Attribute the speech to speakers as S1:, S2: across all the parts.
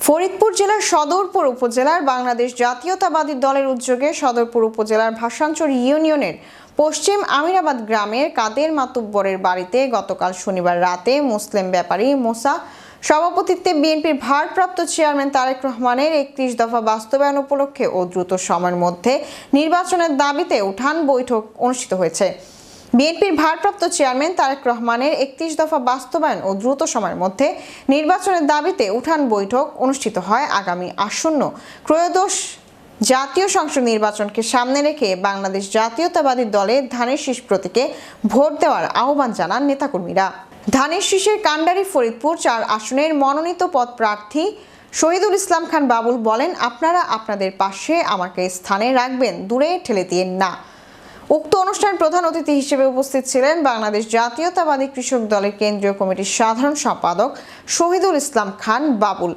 S1: ফরিদপুর জেলার সদরপুর উপজেলার বাংলাদেশ জাতীয়তাবাদী দলের উদ্যোগে সদরপুর উপজেলার ভাষাঞ্চর ইউনিয়নের পশ্চিম আমিরাবাদ গ্রামের কাদের মাতুব্বরের বাড়িতে গতকাল শনিবার রাতে মুসলিম ব্যাপারী মোসা সভাপতিত্বে বিএনপির ভারপ্রাপ্ত চেয়ারম্যান তারেক রহমানের একত্রিশ দফা বাস্তবায়ন উপলক্ষে ও দ্রুত সময়ের মধ্যে নির্বাচনের দাবিতে উঠান বৈঠক অনুষ্ঠিত হয়েছে। বিএনপির ভারপ্রাপ্ত চেয়ারম্যান তারেক রহমানের একত্রিশ দফা বাস্তবায়ন ও দ্রুত সময়ের মধ্যে নির্বাচনের দাবিতে উঠান বৈঠক অনুষ্ঠিত হয় আগামী আসন্ন। ত্রয়োদশ জাতীয় সংসদ নির্বাচনকে সামনে রেখে বাংলাদেশ জাতীয়তাবাদী দলের ধানের শীষ প্রতীকে ভোট দেওয়ার আহ্বান জানান নেতাকর্মীরা। ধানের শীষের কান্ডারি ফরিদপুর চার আসনের মনোনীত পদ প্রার্থী শহীদুল ইসলাম খান বাবুল বলেন, আপনারা আপনাদের পাশে আমাকে স্থানে রাখবেন, দূরে ঠেলে দিয়ে না। উক্ত অনুষ্ঠান প্রধান অতিথি হিসেবে উপস্থিত ছিলেন বাংলাদেশ জাতীয়তাবাদী কৃষক দলের কেন্দ্রীয় কমিটির সাধারণ সম্পাদক শহীদুল ইসলাম খান বাবুল,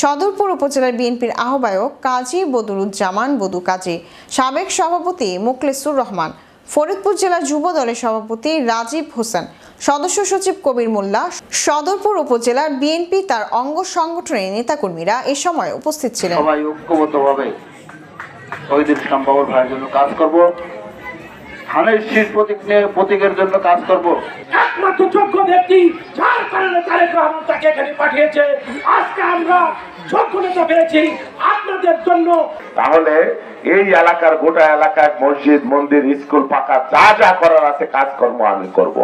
S1: সদরপুর উপজেলার বিএনপির আহ্বায়ক কাজী বদরুজ্জামান বদু কাজী সাবেক সভাপতি মুখলেসুর রহমান, ফরিদপুর জেলা যুব দলের সভাপতি রাজীব হোসেন, সদস্য সচিব কবির মোল্লা, সদরপুর উপজেলার বিএনপি তার অঙ্গ সংগঠনের নেতাকর্মীরা এ সময় উপস্থিত ছিলেন।
S2: ঐক্যবদ্ধভাবে ভাইয়ের জন্য কাজ ধানের শীষ প্রতীক নিয়ে প্রতীকের জন্য কাজ করব।
S3: একমাত্র যোগ্য ব্যক্তি যার কারণে তারেক রহমান তাকে এখানে পাঠিয়েছে। আজকে আমরা যোগ্য নেতা পেয়েছি আপনাদের জন্য।
S4: তাহলে এই এলাকার গোটা এলাকায় মসজিদ মন্দির স্কুল পাকা যা যা করার আছে কাজকর্ম আমি করব।